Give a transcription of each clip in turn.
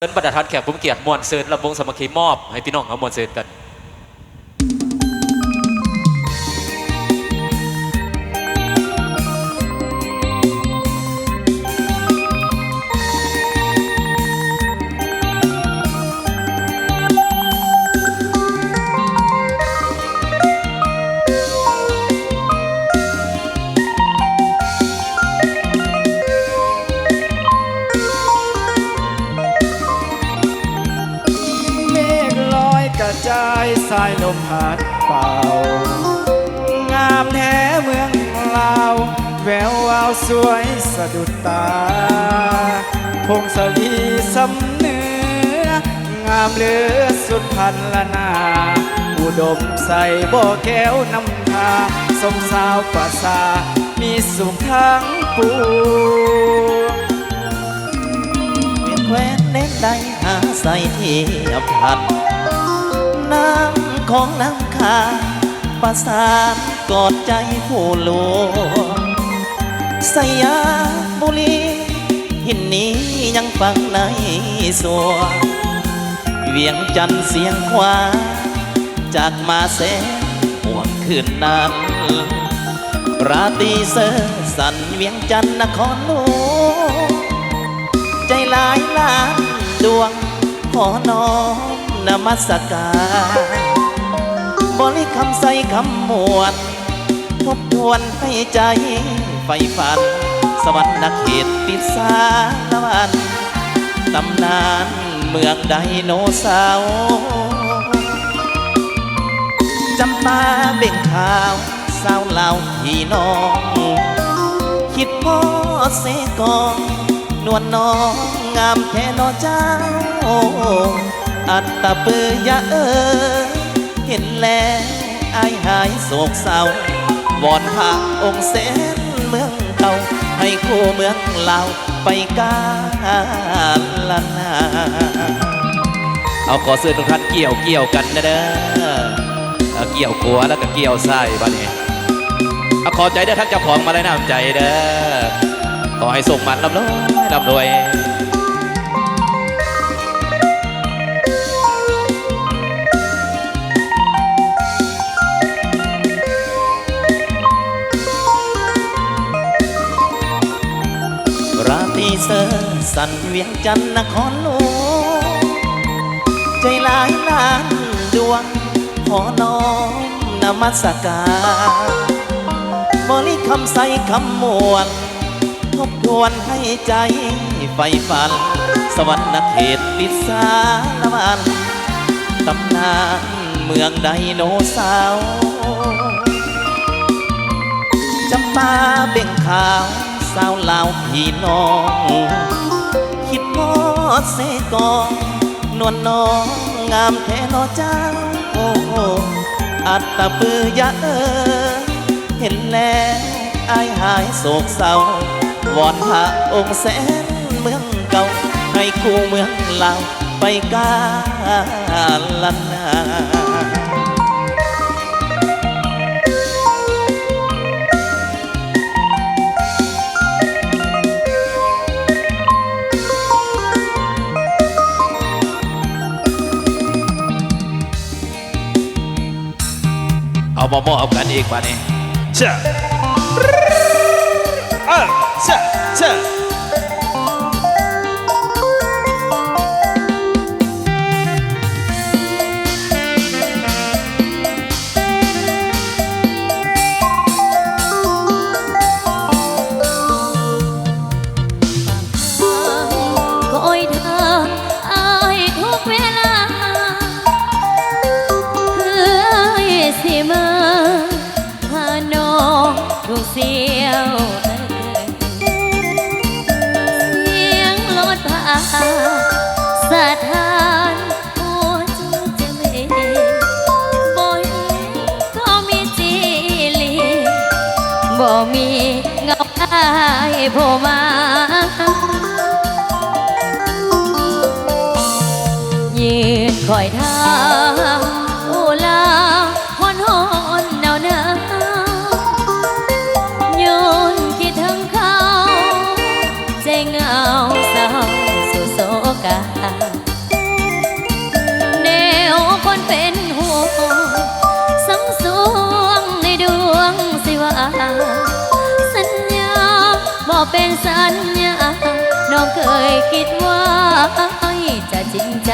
เป็นบรรดาทัดแขกผมเกียรติมวลเซินลำวงสมัครีมอบ ให้พี่น้องเอามวลเซินกัน แวววาวสวยสะดุดตา พงศวีสำเนื้องามเลือสุดพันละนา อุดมใส่บ่อแก้วน้ำทาสมสาวประสา มีสุขทั้งปวงเวียนแควนเน้นใดหาใส่เทียบพันน้ำของน้ำคาประสานกอดใจผู้หลวง สยามบุรีหินนี้ยังฟังในสวงเวียงจันเสียงควาจากมาแสนห่วงคืนนั้นราตรีเสอสันเวียงจันนครหลวงใจหลายล้านดวงขอน้อมนมัสการบริคำใส่คำมวลทบทวนให้ใจ ไฟฝัน สวรรค์เขตปิดสารวันตำนานเมืองไดโนเสาร์จำปาเบ่งขาวสาวเหล่าพี่น้อง คิดพ่อเสกองนวลน้องงามแค่นอเจ้า อัตตะปือยะเออเห็นแล้วอายหายโศกเศร้าวอนพระองค์เสน เก่าให้คู่เมืองลาวไปกาลนาเอาขอเสื้อทุกท่านเกี่ยวเกี่ยวกันนะเด้อเอาเกี่ยวขัวแล้วก็เกี่ยวไส้บ้านี้เอาขอใจเด้อท่านเจ้าของมาเลยน้ำใจเด้อขอให้ส่งมันลำรวยลำรวย ตีเสอสันเวียงจันทร์นครหลวงใจลายล้านดวงขอน้อมนมัสการบริคำใส่คำมวลทบทวนให้ใจไฟฝัน สวรรค์เขตปิดสารวันตำนานเมืองไดโนเสาร์จำปาเบ่งขาว สาวลาวพี่น้อง คิดพอดเสกองนวลน้องงามแท้นอจ้าโอ้โอ้อัตตะปือยะเออ เห็นแล้วอายหายโศกเศร้าวอนพระองค์แสนเมืองเก่า ให้คู่เมืองลาวไปกาลนา เอามามอบกันอีกบ้านี้เช่เออเช่เช่ค สถานโผจจะไม่บ่เห็นก็มีจีลีบ่มีเงาอายโผล่มายืนคอยทา เป็นสัญญา น้องเคยคิดว่าจะจริงใจ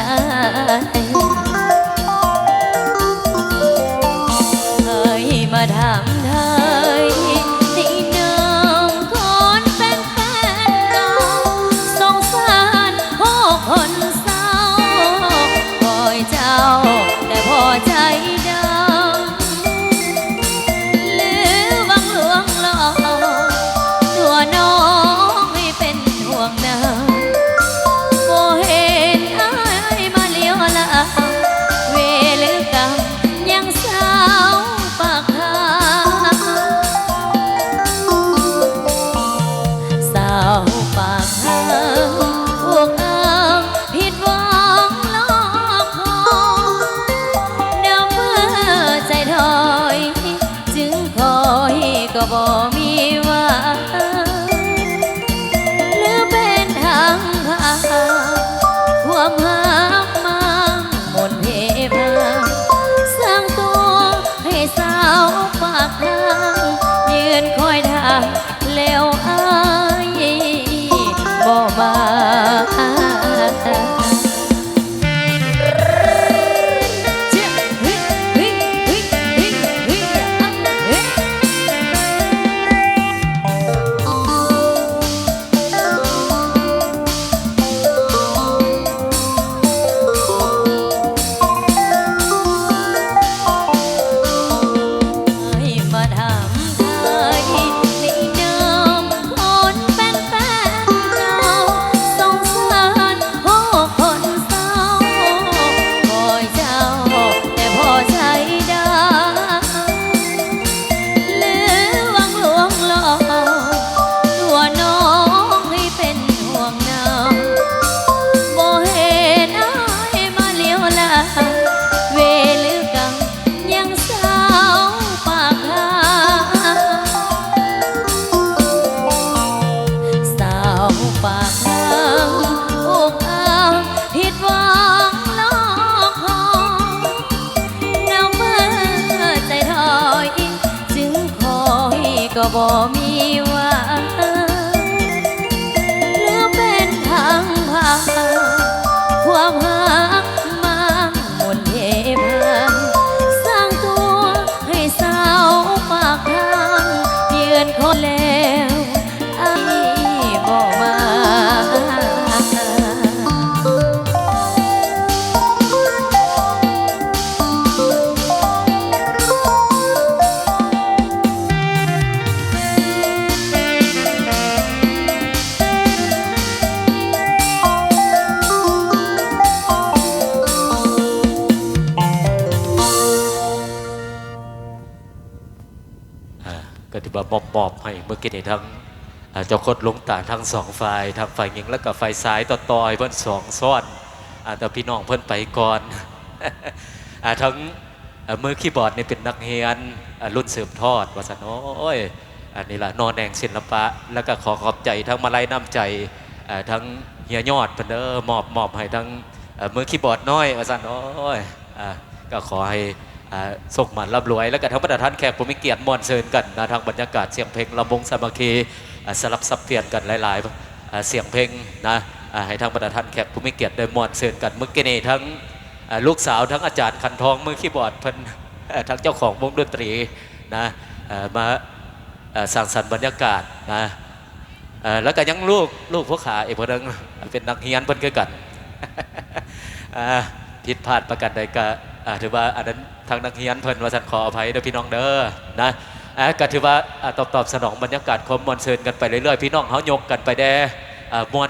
บ่มีาก็ถือบอบอบให้เมื่อกี้นี่ทั้งเจ้าคดลงตาทั้งสองฝ่ายทั้งฝ่ายหญิงและก็ฝ่ายซ้ายต่อต่อยเพิ่นสองซ้อนอ่าแต่พี่น้องเพิ่นไปก่อนอทั้งมือคีย์บอร์ดนี่เป็นนักเรียนรุ่นเสืบทอดวาสนโอ้ยอันนี้ละนอนแดงศิลปะ แล้วก็ขอขอบใจทั้งมาลัยน้ำใจทั้งเฮียยอดเพิ่นเด้อมอบมอบให้ทั้งมือคีย์บอร์ดน้อยวาสนโอ้ยก็ขอให้ ส่งหมันร่ำรวย แล้วก็ทั้งบรรดาท่านแขกผู้มีเกียรติมวนเชิญกันนะทางบรรยากาศเสียงเพลงลำวงสามัคคีสลับสับเปลี่ยนกันหลายๆเสียงเพลงนะให้ทางบรรดาท่านแขกผู้มีเกียรติได้มวนเชิญกันเมื่อกี้นี้ทั้งลูกสาวทั้งอาจารย์คันทองมือคีย์บอร์ดเพิ่นทั้งเจ้าของวงดนตรีนะมาสร้างสรรค์บรรยากาศนะแล้วก็ยังลูกลูกพวกขาเอกพนึงเป็นนักเฮียนเพิ่นกันผิดพลาดประกันใดก็ถือว่าอันนั้น ทางนักเรียนเพิ่นว่าสันขออภัยเด้อพี่น้องเด้อนะอ่าก็ถือว่าตอบตอบสนองบรรยากาศความมวลเซินกันไปเรื่อยๆพี่น้องเฮายกกันไปแด่มวล